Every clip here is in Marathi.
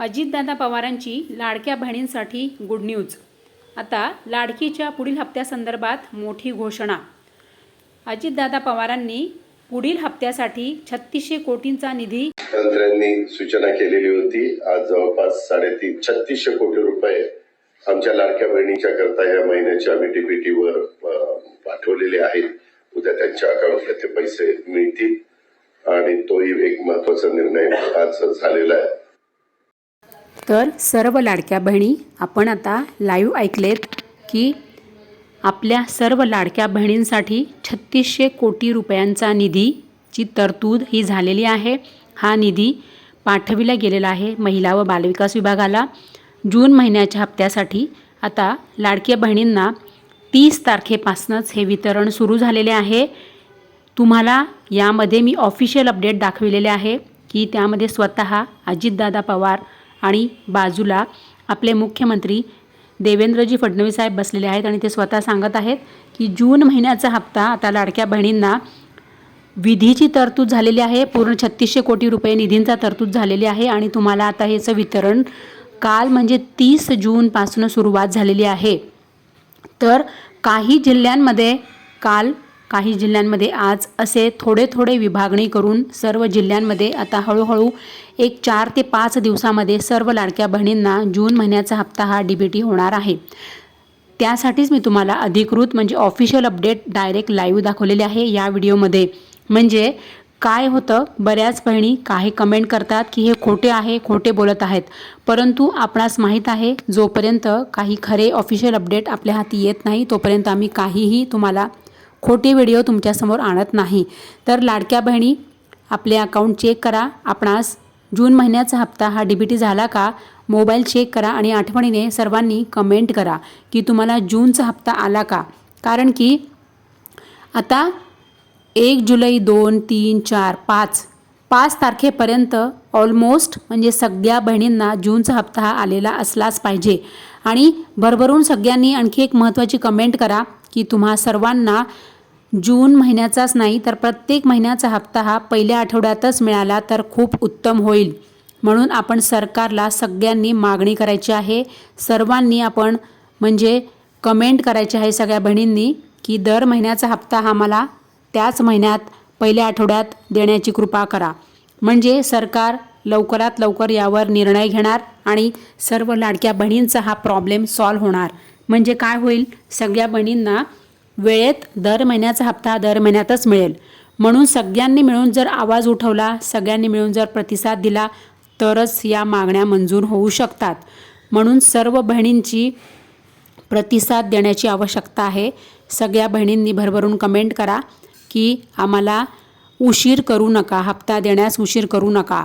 अजितदादा पवारांची लाडक्या बहिणींसाठी गुड न्यूज आता लाडकीच्या पुढील हप्त्यासंदर्भात मोठी घोषणा. अजितदादा पवारांनी पुढील हप्त्यासाठी छत्तीसशे कोटींचा निधी मंत्र्यांनी सूचना केलेली होती आज जवळपास साडेतीन छत्तीसशे कोटी रुपये आमच्या लाडक्या बहिणीच्या करता या महिन्याच्या आम्ही पाठवलेले आहेत. उद्या त्यांच्या अकाउंटला ते पैसे मिळतील. आणि तोही एक महत्त्वाचा निर्णय आज झालेला आहे. तर सर्व लाडक्या बहिणी आपण आता लाईव्ह ऐकलेत की आपल्या सर्व लाडक्या बहिणींसाठी छत्तीसशे कोटी रुपयांचा निधीची तरतूद ही झालेली आहे. हा निधी पाठविला गेलेला आहे महिला व बालविकास विभागाला. जून महिन्याच्या हप्त्यासाठी आता लाडक्या बहिणींना तीस तारखेपासूनच हे वितरण सुरू झालेले आहे. तुम्हाला यामध्ये मी ऑफिशियल अपडेट दाखविलेले आहे की त्यामध्ये स्वतः अजितदादा पवार आणि बाजूला आपले मुख्यमंत्री देवेंद्रजी फडणवीस साहेब बसलेले आहेत आणि ते स्वतः सांगत आहेत की जून महिन्याचा हप्ता आता लाडक्या बहिणींना विधीची तरतूद झालेली आहे. पूर्ण छत्तीसशे कोटी रुपये निधींचा तरतूद झालेली आहे आणि तुम्हाला आता ह्याचं वितरण काल म्हणजे तीस जूनपासून सुरुवात झालेली आहे. तर काही जिल्ह्यांमध्ये काल काही जिल्ह्यांमध्ये आज असे थोडे थोडे विभागणी करून सर्व जिल्ह्यांमध्ये आता हळूहळू एक चार ते पाच दिवसामध्ये सर्व लाडक्या बहिणींना जून महिन्याचा हप्ता हा डी बी टी होणार आहे. त्यासाठीच मी तुम्हाला अधिकृत म्हणजे ऑफिशियल अपडेट डायरेक्ट लाईव्ह दाखवलेले आहे या व्हिडिओमध्ये. म्हणजे काय होतं बऱ्याच बहिणी काही कमेंट करतात की हे खोटे आहे खोटे बोलत आहेत. परंतु आपणास माहीत आहे जोपर्यंत काही खरे ऑफिशियल अपडेट आपल्या हाती येत नाही तोपर्यंत आम्ही काहीही तुम्हाला खोटे व्हिडिओ तुमच्यासमोर आणत नाही. तर लाडक्या बहिणी आपले अकाउंट चेक करा. आपणास जून महिन्याचा हप्ता हा डीबीटी झाला का? मोबाईल चेक करा आणि आठवणीने सर्वांनी कमेंट करा की तुम्हाला जूनचा हप्ता आला का? कारण की आता एक जुलै दोन तीन चार पाच पाच तारखेपर्यंत ऑलमोस्ट म्हणजे सगळ्या बहिणींना जूनचा हप्ता हा आलेला असलाच पाहिजे. आणि भरभरून सगळ्यांनी आणखी एक महत्त्वाची कमेंट करा की तुम्हा सर्वांना जून महिन्याचाच नाही तर प्रत्येक महिन्याचा हप्ता हा पहिल्या आठवड्यातच मिळाला तर खूप उत्तम होईल. म्हणून आपण सरकारला सगळ्यांनी मागणी करायची आहे. सर्वांनी आपण म्हणजे कमेंट करायची आहे सगळ्या बहिणींनी की दर महिन्याचा हप्ता हा मला त्याच महिन्यात पहिल्या आठवड्यात देण्याची कृपा करा. म्हणजे सरकार लवकरात लवकर यावर निर्णय घेणार आणि सर्व लाडक्या बहिणींचा हा प्रॉब्लेम सॉल्व्ह होणार. म्हणजे काय होईल? सगळ्या बहिणींना वेळेत दर महिन्याचा हप्ता दर महिन्यातच मिळेल. म्हणून सगळ्यांनी मिळून जर आवाज उठवला सगळ्यांनी मिळून जर प्रतिसाद दिला तरच या मागण्या मंजूर होऊ शकतात. म्हणून सर्व बहिणींची प्रतिसाद देण्याची आवश्यकता आहे. सगळ्या बहिणींनी भरभरून कमेंट करा. की आम्हाला उशीर करू नका हप्ता देण्यास उशीर करू नका.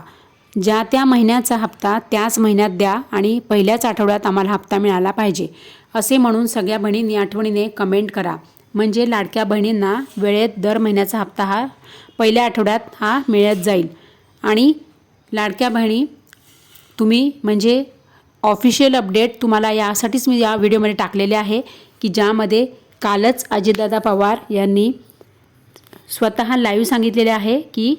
ज्या त्या महिन्याचा हप्ता त्याच महिन्यात द्या आणि पहिल्याच आठवड्यात आम्हाला हप्ता मिळाला पाहिजे. असे म्हणून सगळ्या बहिणींनी आठवणीने कमेंट करा. म्हणजे लाडक्या बहिणींना वेळेत दर महिन्याचा हप्ता हा पहिल्या आठवड्यात हा मिळत जाईल. आणि लाडक्या बहिणी तुम्ही म्हणजे ऑफिशियल अपडेट तुम्हाला यासाठीच मी या व्हिडिओमध्ये टाकलेले आहे की ज्यामध्ये कालच अजितदादा पवार यांनी स्वतः लाईव्ह सांगितलेले आहे की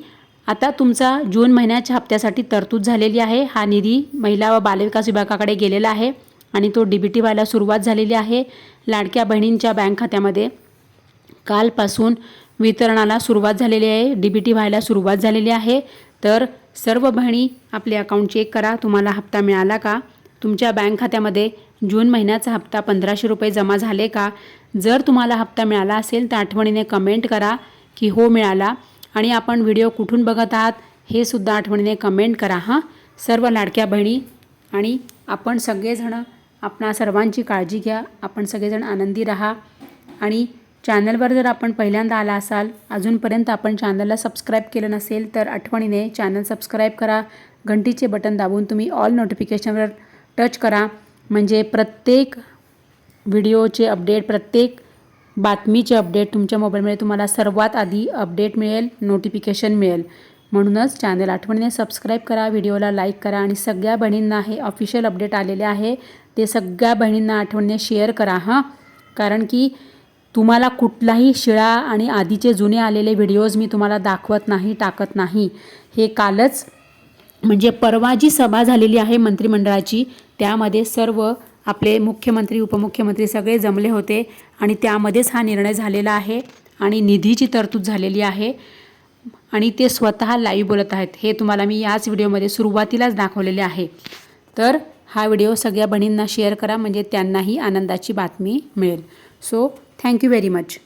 आता तुमचा जून महिन्याच्या हप्त्यासाठी तरतूद झालेली आहे. हा निधी महिला व बालविकास विभागाकडे गेलेला आहे आणि तो डी बी टी व्हायला सुरुवात झालेली आहे. लाडक्या बहिणींच्या बँक खात्यामध्ये कालपासून वितरणाला सुरुवात झालेली आहे. डी बी टी व्हायला सुरुवात झालेली आहे. तर सर्व बहिणी आपले अकाउंट चेक करा. तुम्हाला हप्ता मिळाला का? तुमच्या बँक खात्यामध्ये जून महिन्याचा हप्ता पंधराशे रुपये जमा झाले का? जर तुम्हाला हप्ता मिळाला असेल तर आठवणीने कमेंट करा. की हो मिळाला. आणि आपण व्हिडिओ कुठून बघत आहात हे सुद्धा आठवणीने कमेंट करा हां. सर्व लाडक्या बहिणी आणि आपण सगळेजणं आपणा सर्वांची काळजी घ्या. आपण सगळेजण आनंदी राहा. आणि चॅनलवर जर आपण पहिल्यांदा आला असाल अजूनपर्यंत आपण चॅनलला सबस्क्राईब केलं नसेल तर आठवणीने चॅनल सबस्क्राईब करा. घंटीचे बटन दाबून तुम्ही ऑल नोटिफिकेशनवर टच करा. म्हणजे प्रत्येक व्हिडिओचे अपडेट प्रत्येक बातमीचे अपडेट तुमच्या मोबाईलमध्ये तुम्हाला सर्वात आधी अपडेट मिळेल नोटिफिकेशन मिळेल. म्हणूनच चॅनल आठवणीने सबस्क्राईब करा व्हिडिओला लाईक करा आणि सगळ्या बहिणींना हे ऑफिशियल अपडेट आलेले आहे. ते सगळ्या बहिणींना आठवणीने शेअर करा हां. कारण की तुम्हाला कुठलाही शिळा आणि आधीचे जुने आलेले व्हिडिओज मी तुम्हाला दाखवत नाही टाकत नाही. हे कालच म्हणजे परवा जी सभा झालेली आहे मंत्रिमंडळाची त्यामध्ये सर्व आपले मुख्यमंत्री उपमुख्यमंत्री सगळे जमले होते आणि त्यामध्येच हा निर्णय झालेला आहे आणि निधीची तरतूद झालेली आहे. आणि ते स्वतः लाईव्ह बोलत आहेत. हे तुम्हाला मी याच व्हिडिओमध्ये सुरुवातीलाच दाखवलेले आहे. तर हा व्हिडिओ सगळ्या बहिणींना शेअर करा म्हणजे त्यांनाही आनंदाची बातमी मिळेल. So thank you very much